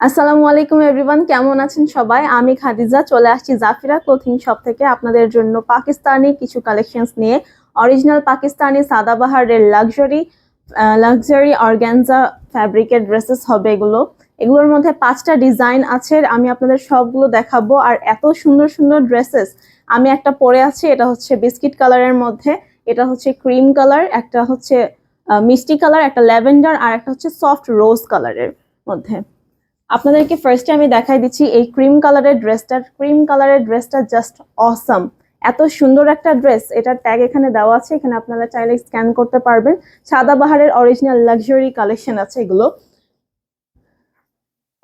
আসসালামু আলাইকুম এভরিওয়ান, কেমন আছেন সবাই? আমি খাদিজা, চলে আসছি জাফিরা ক্লোথিং শপ থেকে আপনাদের জন্য পাকিস্তানি কিছু কালেকশনস নিয়ে। অরিজিনাল পাকিস্তানি সাদাবাহারের লাক্সারি লাক্সারি অর্গ্যানজা ফ্যাব্রিকের ড্রেসেস হবে এগুলো। এগুলোর মধ্যে পাঁচটা ডিজাইন আছে, আমি আপনাদের সবগুলো দেখাবো। আর এত সুন্দর সুন্দর ড্রেসেস আমি একটা পরে আছি, এটা হচ্ছে বিস্কিট কালারের মধ্যে, এটা হচ্ছে ক্রিম কালার একটা হচ্ছে মিষ্টি কালার একটা ল্যাভেন্ডার আর একটা হচ্ছে সফট রোজ কালারের মধ্যে। আপনাদেরকে ফার্স্টে আমি দেখাই দিচ্ছি এই ক্রিম কালারের ড্রেসটা ক্রিম কালারের ড্রেসটা জাস্ট অসম এত সুন্দর একটা ড্রেস এটার ট্যাগ এখানে দেওয়া আছে, এখানে আপনারা চাইলে স্ক্যান করতে পারবেন। সাদাবাহারের অরিজিনাল লাক্সারি কালেকশন আছে এগুলো।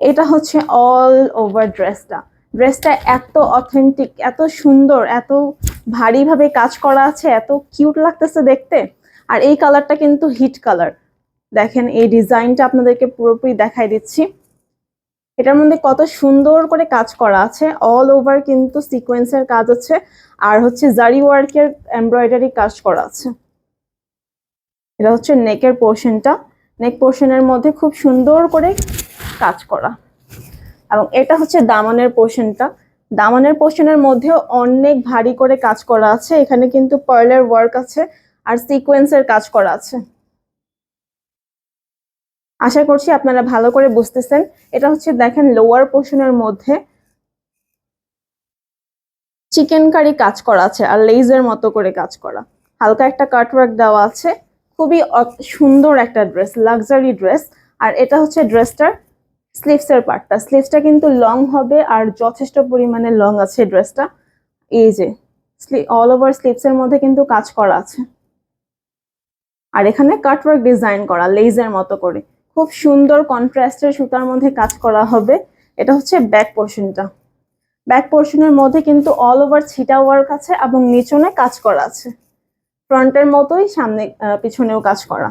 এটা হচ্ছে অল ওভার ড্রেসটা ড্রেসটা এত অথেন্টিক এত সুন্দর, এত ভারীভাবে কাজ করা আছে, এত কিউট লাগতেছে দেখতে। আর এই কালারটা কিন্তু হিট কালার দেখেন এই ডিজাইনটা আপনাদেরকে পুরোপুরি দেখাই দিচ্ছি। এটার মধ্যে কত সুন্দর করে কাজ করা আছে অল ওভার কিন্তু সিকোয়েন্সের কাজ আছে, আর হচ্ছে জারি ওয়ার্কের এমব্রয়ডারি কাজ করা আছে। এটা হচ্ছে নেকের পোর্শনটা নেক পোর্শনের মধ্যে খুব সুন্দর করে কাজ করা। এবং এটা হচ্ছে দামানের পোর্শনটা দামানের পোর্শনের মধ্যেও অনেক ভারী করে কাজ করা আছে। এখানে কিন্তু পার্লের ওয়ার্ক আছে, আর সিকোয়েন্সের কাজ করা আছে। আশা করছি আপনারা ভালো করে বুঝতেছেন। এটা হচ্ছে দেখেন লোয়ার পোর্শনের মধ্যে চিকেন কারি কাজ করা আছে আর লেজের মতো করে কাজ করা। হালকা একটা কাটওয়ার্ক দেওয়া আছে। খুবই সুন্দর একটা ড্রেস লাক্সারি ড্রেস আর এটা হচ্ছে ড্রেসটার স্লিভসের পার্টটা স্লিভসটা কিন্তু লং হবে আর যথেষ্ট পরিমাণে লং আছে ড্রেসটা এই যে অল ওভার স্লিভসের মধ্যে কিন্তু কাজ করা আছে। আর এখানে কাটওয়ার্ক ডিজাইন করা লেজের মতো করে। খুব সুন্দর কন্ট্রাস্টের সুতার মধ্যে কাজ করা হবে। এটা হচ্ছে ব্যাক পোর্শনটা। ব্যাক পোর্শনের মধ্যে কিন্তু অল ওভার ছিটা ওয়ার্ক আছে এবং নিচনে কাজ করা আছে। ফ্রন্টের মতোই, সামনে পিছনেও কাজ করা।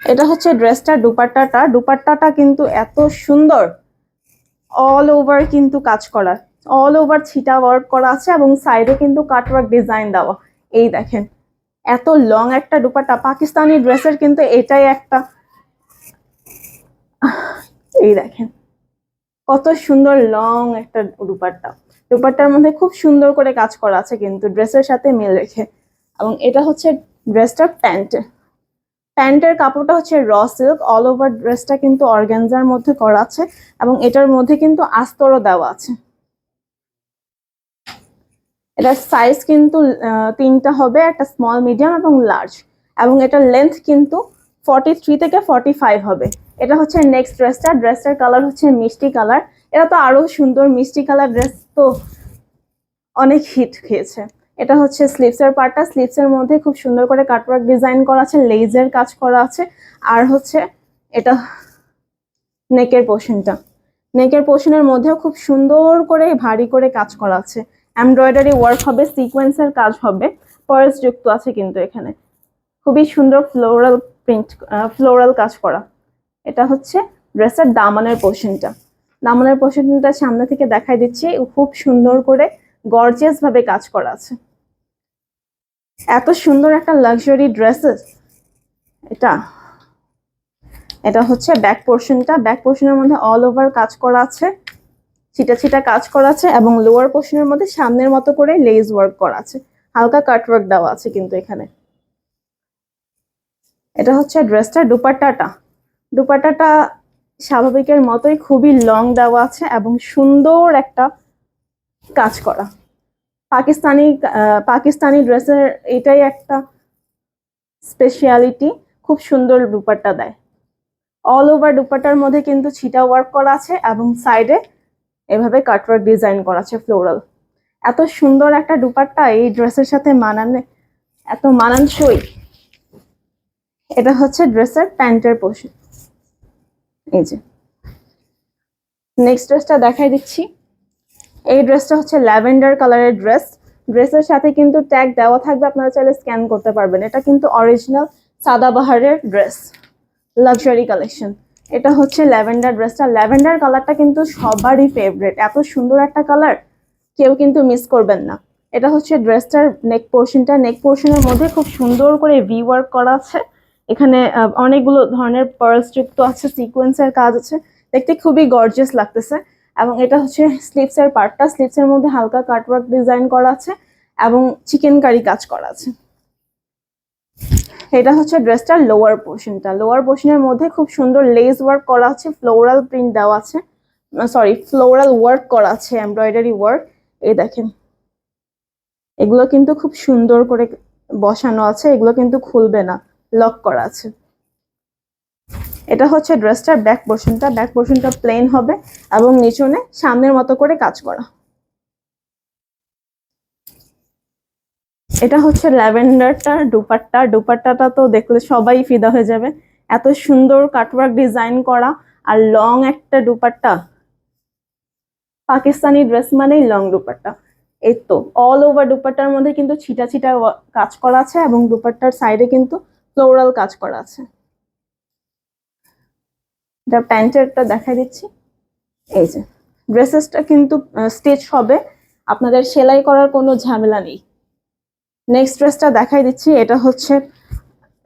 এটা হচ্ছে ড্রেসটা, দুপাট্টাটা। দুপাট্টাটা কিন্তু এত সুন্দর। অল ওভার কিন্তু কাজ করা। অল ওভার ছিটা ওয়ার্ক করা আছে এবং সাইডে কিন্তু কাটওয়ার্ক ডিজাইন দেওয়া। এই দেখেন। এত লং একটা দুপাট্টা পাকিস্তানি ড্রেসের কিন্তু এটাই একটা। এই দেখেন, কত সুন্দর লং একটা দুপাট্টা। দুপাট্টার মধ্যে খুব সুন্দর করে কাজ করা আছে কিন্তু ড্রেসের সাথে মিল রেখে। এবং এটা হচ্ছে ড্রেসটা প্যান্ট। প্যান্টের কাপড়টা হচ্ছে র সিল্ক অল ওভার ড্রেসটা কিন্তু অর্গ্যানজার মধ্যে করা আছে এবং এটার মধ্যে কিন্তু আস্তরও দেওয়া আছে। এটার সাইজ কিন্তু তিনটা হবে, একটা স্মল মিডিয়াম এবং লার্জ এবং এটার লেন্থ কিন্তু ফর্টি থ্রি থেকে ফর্টি ফাইভ হবে। এটা হচ্ছে নেক্সট ড্রেসটা ড্রেসটার কালার হচ্ছে মিষ্টি কালার এটা তো আরও সুন্দর মিষ্টি কালার ড্রেস তো অনেক হিট খেয়েছে। এটা হচ্ছে স্লিভসের পার্টটা স্লিভসের মধ্যে খুব সুন্দর করে কাটওয়ার্ক ডিজাইন করা আছে লেজের কাজ করা আছে। আর হচ্ছে এটা নেকের পোর্শনটা নেকের পোর্শনের মধ্যেও খুব সুন্দর করে, ভারী করে কাজ করা আছে। এমব্রয়ডারি ওয়ার্ক হবে সিকোয়েন্সের কাজ হবে পার্স যুক্ত আছে কিন্তু এখানে। খুবই সুন্দর ফ্লোরাল প্রিন্ট ফ্লোরাল কাজ করা। এটা হচ্ছে ড্রেসের দামানের পোর্শনটা দামানের পোর্শনটা সামনে থেকে দেখাই দিচ্ছি, খুব সুন্দর করে গর্জিয়াস ভাবে কাজ করা আছে। এত সুন্দর একটা লাক্সারি ড্রেসেস এটা। এটা হচ্ছে ব্যাক পোর্শনটা ব্যাক পোর্শনের মধ্যে অল ওভার কাজ করা আছে। ছিটা ছিটা কাজ করা আছে এবং লোয়ার পোর্শনের মধ্যে সামনের মতো করে লেজ ওয়ার্ক করা আছে হালকা কাট ওয়ার্ক দেওয়া আছে কিন্তু এখানে। এটা হচ্ছে ড্রেসটা দুপাট্টাটা। দুপাট্টাটা স্বাভাবিকের মতোই খুবই লং দেওয়া আছে এবং সুন্দর একটা কাজ করা। পাকিস্তানি পাকিস্তানি ড্রেসের এটাই একটা স্পেশালিটি খুব সুন্দর দুপাট্টা দেয়। অল ওভার দুপাট্টার মধ্যে কিন্তু ছিটা ওয়ার্ক করা আছে এবং সাইডে এভাবে কাটওয়ার্ক ডিজাইন করা আছে ফ্লোরাল এত সুন্দর একটা দুপাট্টা এই ড্রেসের সাথে মানানে, এত মানানসই। এটা হচ্ছে ড্রেসের প্যান্টের পোর্শন এই যে। নেক্সট ড্রেসটা দেখাই দিচ্ছি। এই ড্রেসটা হচ্ছে ল্যাভেন্ডার কালারের ড্রেস ড্রেসের সাথে কিন্তু ট্যাগ দেওয়া থাকবে, আপনারা চাইলে স্ক্যান করতে পারবেন। এটা কিন্তু অরিজিনাল সাদাবাহারের ড্রেস লাক্সারি কালেকশন এটা হচ্ছে ল্যাভেন্ডার ড্রেসটা ল্যাভেন্ডার কালারটা কিন্তু সবারই ফেভারিট এত সুন্দর একটা কালার কেউ কিন্তু মিস করবেন না। এটা হচ্ছে ড্রেসটার নেক পোর্শনটা নেক পোর্শনের মধ্যে খুব সুন্দর করে ভি ওয়ার্ক করা আছে। এখানে অনেকগুলো ধরনের পার্লস যুক্ত আছে সিকোয়েন্সের কাজ আছে। দেখতে খুবই গর্জিয়াস লাগতেছে। এবং এটা হচ্ছে স্লিপস এর পার্টটা স্লিপস এর মধ্যে হালকা কাটওয়ার্ক ডিজাইন করা আছে এবং চিকেন কারি কাজ করা আছে। এটা হচ্ছে ড্রেসটার লোয়ার পোর্শনটা লোয়ার পোর্শনের মধ্যে খুব সুন্দর লেস ওয়ার্ক করা আছে ফ্লোরাল প্রিন্ট দেওয়া আছে। সরি ফ্লোরাল ওয়ার্ক করা আছে এমব্রয়ডারি ওয়ার্ক এই দেখেন। এগুলো কিন্তু খুব সুন্দর করে বসানো আছে, এগুলো কিন্তু খুলবে না লক করা আছে। এটা হচ্ছে ড্রেসটার ব্যাক পোর্শনটা ব্যাক পোর্শনটা প্লেন হবে এবং নিচনে সামনের মতো করে কাজ করা। এটা হচ্ছে ল্যাভেন্ডারটার দুপাট্টা। দুপাট্টাটা তো দেখলে সবাই ফিদা হয়ে যাবে। এত সুন্দর কাটওয়ার্ক ডিজাইন করা আর লং একটা দুপাট্টা। পাকিস্তানি ড্রেস মানেই লং দুপাট্টা। এই তো অল ওভার দুপাট্টার মধ্যে কিন্তু ছিটা ছিটা কাজ করা আছে এবং দুপাট্টার সাইডে কিন্তু ফ্লোরাল কাজ করা আছে। এটা প্যান্টেরটা দেখাই দিচ্ছি। এই যে ড্রেসেসটা কিন্তু স্টিচ হবে। আপনাদের সেলাই করার কোনো ঝামেলা নেই। নেক্সট ড্রেসটা দেখাই দিচ্ছি। এটা হচ্ছে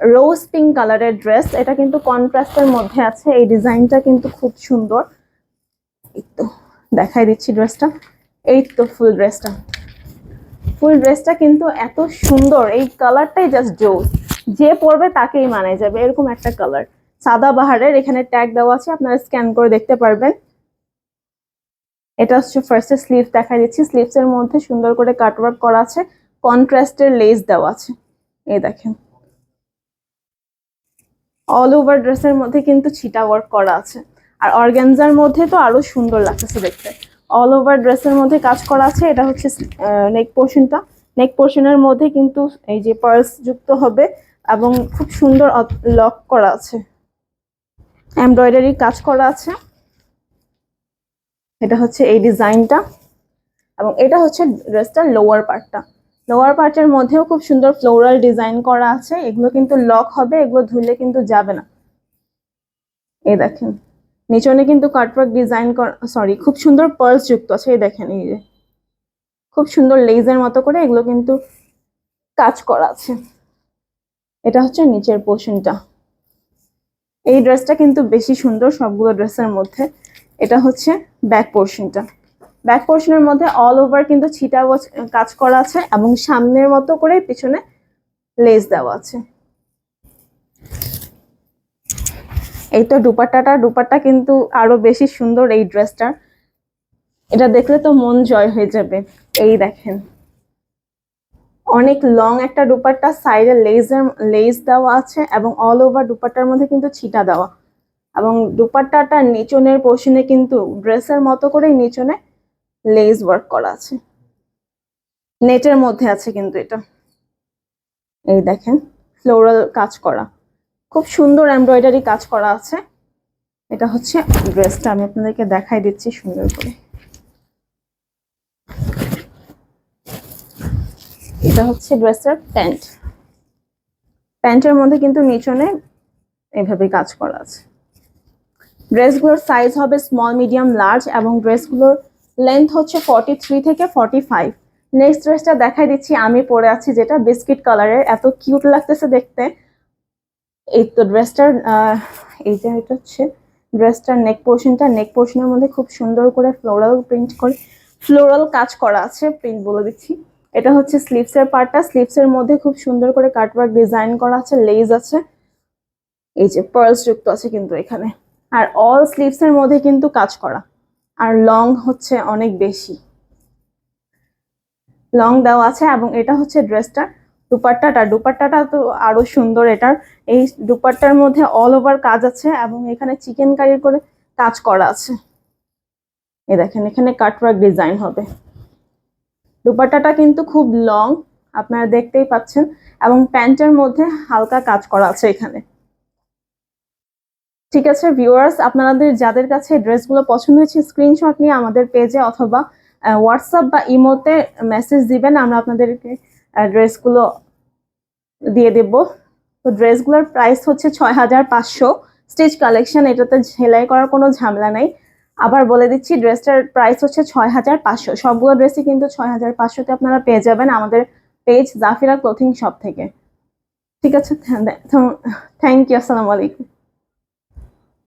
রোজ পিঙ্ক কালারের ড্রেস এটা কিন্তু কন্ট্রাস্টের মধ্যে আছে। এই ডিজাইনটা কিন্তু খুব সুন্দর। এই তো, দেখাই দিচ্ছি ড্রেসটা এই তো ফুল ড্রেসটা ফুল ড্রেসটা কিন্তু এত সুন্দর। এই কালারটাই জাস্ট জোস। যে পরবে তাকেই মানায় যাবে। এরকম একটা কালার সাদা বাহারের এখানে ট্যাগ দেওয়া আছে। আপনারা স্ক্যান করে দেখতে পারবেন। এটা হচ্ছে ফার্স্টে স্লিভ দেখা দিচ্ছি। স্লিভস এর মধ্যে সুন্দর করে কাটওয়ার্ক করা আছে। কন্ট্রাস্টের লেস দেওয়া আছে। এই দেখেন। অল ওভার ড্রেসের মধ্যে কিন্তু ছিটা ওয়ার্ক করা আছে। আর অর্গ্যানজার মধ্যে তো আরও সুন্দর লাগতেছে দেখতে। অল ওভার ড্রেসের মধ্যে কাজ করা আছে, এটা হচ্ছে নেক পোর্শনটা নেক পোর্শনের মধ্যে কিন্তু এই যে পার্লস যুক্ত হবে এবং খুব সুন্দর লক করা আছে। এমব্রয়ডারি কাজ করা আছে। এটা হচ্ছে এই ডিজাইনটা এবং এটা হচ্ছে ড্রেসটার লোয়ার পার্টটা লোয়ার পার্টের মধ্যেও খুব সুন্দর ফ্লোরাল ডিজাইন করা আছে। এগুলো কিন্তু লক হবে, এগুলো ধুলে কিন্তু যাবে না। এই দেখেন, নিচনে কিন্তু কাটওয়ার্ক ডিজাইন সরি খুব সুন্দর পার্লস যুক্ত আছে, এই দেখেন এই যে। খুব সুন্দর লেজের মতো করে এগুলো কিন্তু কাজ করা আছে। এটা হচ্ছে নিচের পোর্শনটা এই ড্রেসটা কিন্তু বেশি সুন্দর সবগুলো ড্রেসের মধ্যে। এটা হচ্ছে ব্যাক পোর্শনটা ব্যাক পোর্শনের মধ্যে অল ওভার কিন্তু ছিটা কাজ করা আছে এবং সামনের মতো করে পিছনে লেস দেওয়া আছে। এই তো দুপাট্টাটা, দুপাট্টা কিন্তু আরও বেশি সুন্দর এই ড্রেসটার এটা দেখলে তো মন জয় হয়ে যাবে। এই দেখেন। অনেক লং একটা দুপাট্টা সাইডে লেজের লেস দেওয়া আছে এবং অল ওভার দুপাট্টার মধ্যে কিন্তু ছিটা দেওয়া। এবং দুপাট্টাটা নিচনের পোর্শনে কিন্তু ড্রেসের মতো করে নিচনে লেস ওয়ার্ক করা আছে। নেটের মধ্যে আছে কিন্তু এটা। এই দেখেন ফ্লোরাল কাজ করা। খুব সুন্দর এমব্রয়ডারি কাজ করা আছে। এটা হচ্ছে ড্রেসটা আমি আপনাদেরকে দেখাই দিচ্ছি সুন্দর করে। এটা হচ্ছে ড্রেসের প্যান্ট। প্যান্টের মধ্যে কিন্তু নিচনে এইভাবে কাজ করা আছে। ড্রেসগুলোর সাইজ হবে স্মল মিডিয়াম লার্জ এবং ড্রেসগুলোর লেন্থ হচ্ছে ফর্টি থ্রি থেকে ফর্টি ফাইভ নেক্সট ড্রেসটা দেখাই দিচ্ছি, আমি পরে আছি যেটা বিস্কিট কালারের এত কিউট লাগতেছে দেখতে। এই তো ড্রেসটার এই যে এটা হচ্ছে ড্রেসটার নেক পোর্শনটা নেক পোর্শনের মধ্যে খুব সুন্দর করে ফ্লোরাল প্রিন্ট করে ফ্লোরাল কাজ করা আছে প্রিন্ট বলে দিচ্ছি। এটা হচ্ছে স্লিভস এর পার্টটা স্লিভস এর মধ্যে খুব সুন্দর করে কাটওয়ার্ক ডিজাইন করা আছে লেজ আছে। এই যে পার্লস যুক্ত আছে কিন্তু এখানে। আর অল স্লিভস এর মধ্যে কিন্তু কাজ করা। আর লং হচ্ছে অনেক বেশি। লং দেওয়া আছে এবং এটা হচ্ছে ড্রেসটার দুপাট্টাটা। দুপাট্টাটা তো আরও সুন্দর এটার। এই দুপাট্টার মধ্যে অল ওভার কাজ আছে এবং এখানে চিকেন কারি করে কাজ করা আছে। এ দেখেন, এখানে কাটওয়ার্ক ডিজাইন হবে। দুপাট্টাটা কিন্তু খুব লং আপনারা দেখতেই পাচ্ছেন। এবং প্যান্টের মধ্যে হালকা কাজ করা আছে এখানে। ঠিক আছে ভিউয়ার্স আপনাদের যাদের কাছে ড্রেসগুলো পছন্দ হয়েছে স্ক্রিনশট নিয়ে আমাদের পেজে অথবা হোয়াটসঅ্যাপ বা ইমোতে মেসেজ দিবেন, আমরা আপনাদেরকে ড্রেসগুলো দিয়ে দেব। তো ড্রেসগুলোর প্রাইস হচ্ছে ছয় হাজার পাঁচশো কালেকশন এটাতে সেলাই করার কোনো ঝামেলা নাই। আবার বলে দিচ্ছি, ড্রেসটার প্রাইস হচ্ছে ছয় হাজার পাঁচশো। সবগুলো ড্রেসই কিন্তু ছয় হাজার পাঁচশোতে আপনারা পেয়ে যাবেন আমাদের পেজ জাফিরা ক্লোথিং শপ থেকে। ঠিক আছে, থ্যাংক ইউ, আসসালামু আলাইকুম।